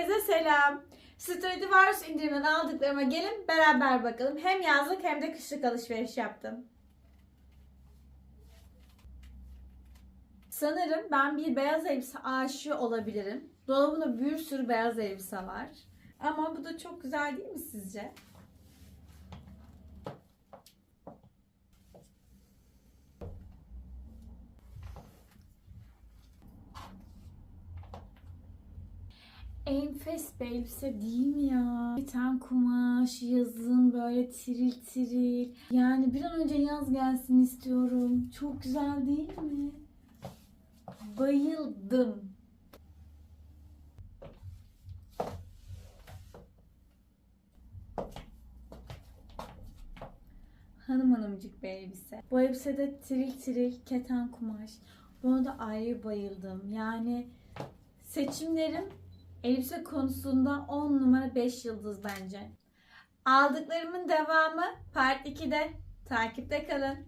Herkese selam. Stradivarius indirimden aldıklarıma gelin beraber bakalım. Hem yazlık hem de kışlık alışveriş yaptım. Sanırım ben bir beyaz elbise aşığı olabilirim. Dolabımda bir sürü beyaz elbise var. Ama bu da çok güzel değil mi sizce? Enfes bir elbise değil mi ya? Biten kumaş, yazın böyle tiril tiril. Yani bir an önce yaz gelsin istiyorum. Çok güzel değil mi? Bayıldım. Hanım hanımcık bir elbise. Bu elbisede tiril tiril keten kumaş. Buna da ayrı bayıldım. Yani seçimlerim elbise konusunda 10 numara 5 yıldız bence. Aldıklarımın devamı part 2'de. Takipte kalın.